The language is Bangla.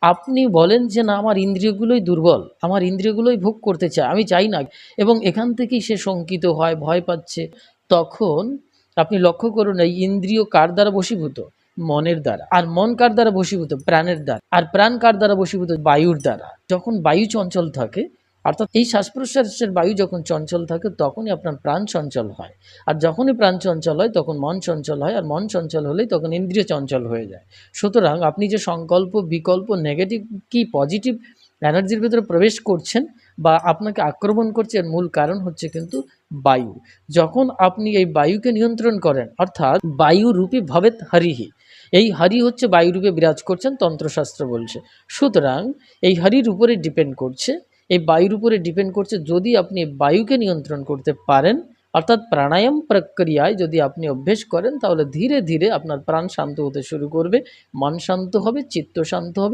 আপনি বলেন যে, না, আমার ইন্দ্রিয়গুলোই দুর্বল, আমার ইন্দ্রিয়গুলোই ভোগ করতে চায়, আমি চাই না। এবং এখান থেকেই সে শঙ্কিত হয়, ভয় পাচ্ছে। তখন আপনি লক্ষ্য করুন, এই ইন্দ্রিয় কার দ্বারা বশীভূত? মনের দ্বারা। আর মন কার দ্বারা বশীভূত? প্রাণের দ্বারা। আর প্রাণ কার দ্বারা বশীভূত? বায়ুর দ্বারা। যখন বায়ু চঞ্চল থাকে অর্থাৎ এই শ্বাস প্রশ্বাসের বায়ু যখন চঞ্চল থাকে, তখনই আপনার প্রাণ চঞ্চল হয়। আর যখনই প্রাণ চঞ্চল হয়, তখন মন চঞ্চল হয়, আর মন চঞ্চল হলেই তখন ইন্দ্রিয় চঞ্চল হয়ে যায়। সুতরাং আপনি যে সংকল্প, বিকল্প নেগেটিভ কি পজিটিভ এনার্জির ভিতরে প্রবেশ করছেন বা আপনাকে আক্রমণ করছে, এর মূল কারণ হচ্ছে কিন্তু বায়ু। যখন আপনি এই বায়ুকে নিয়ন্ত্রণ করেন, অর্থাৎ বায়ু রূপী ভবেত হরিহি এই হরি হচ্ছে বায়ুরূপে বিরাজ করছেন তন্ত্রশাস্ত্র বলছে। সুতরাং এই হরির উপরে ডিপেন্ড করছে এই বায়ুর উপরে ডিপেন্ড করছে যদি আপনি বায়ুকে নিয়ন্ত্রণ করতে পারেন, অর্থাৎ প্রাণায়াম প্রক্রিয়ায় যদি আপনি অভ্যেস করেন, তাহলে ধীরে ধীরে আপনার প্রাণ শান্ত হতে শুরু করবে, মন শান্ত হবে, চিত্ত শান্ত হবে।